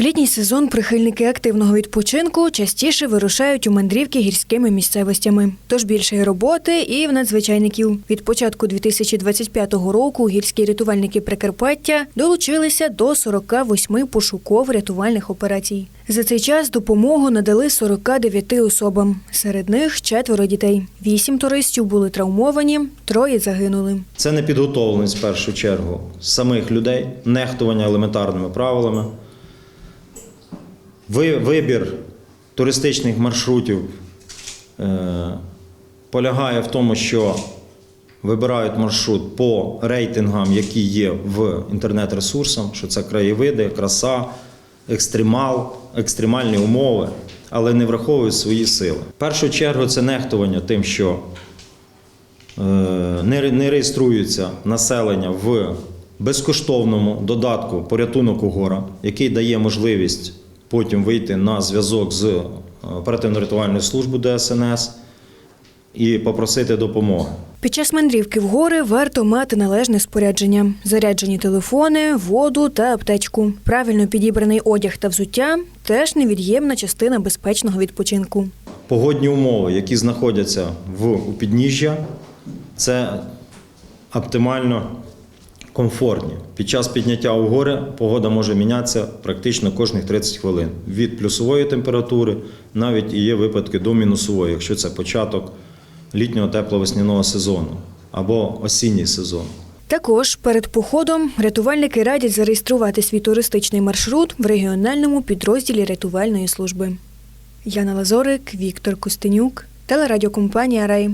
В літній сезон прихильники активного відпочинку частіше вирушають у мандрівки гірськими місцевостями. Тож більше роботи і в надзвичайників. Від початку 2025 року гірські рятувальники Прикарпаття долучилися до 48 пошуково-рятувальних операцій. За цей час допомогу надали 49 особам. Серед них четверо дітей. Вісім туристів були травмовані, троє загинули. Це непідготовленість в першу чергу самих людей, нехтування елементарними правилами. Ви- Вибір туристичних маршрутів е, полягає в тому, що вибирають маршрут по рейтингам, які є в інтернет-ресурсах, що це краєвиди, краса, екстремал, екстремальні умови, але не враховують свої сили. В першу чергу це нехтування тим, що Е, не ре- не реєструється населення в безкоштовному додатку порятунок у гора, який дає можливість потім вийти на зв'язок з е, оперативно-рятувальною службою ДСНС і попросити допомоги. Під час мандрівки в гори варто мати належне спорядження: заряджені телефони, воду та аптечку. Правильно підібраний одяг та взуття теж невід'ємна частина безпечного відпочинку. Погодні умови, які знаходяться в у підніжжя, це оптимально комфортні. Під час підняття у гори погода може мінятися практично кожних 30 хвилин. Від плюсової температури навіть і є випадки до мінусової, якщо це початок літнього тепло-весняного сезону або осінній сезон. Також перед походом рятувальники радять зареєструвати свій туристичний маршрут в регіональному підрозділі рятувальної служби. Яна Лазорик, Віктор Костенюк, телерадіокомпанія Рай.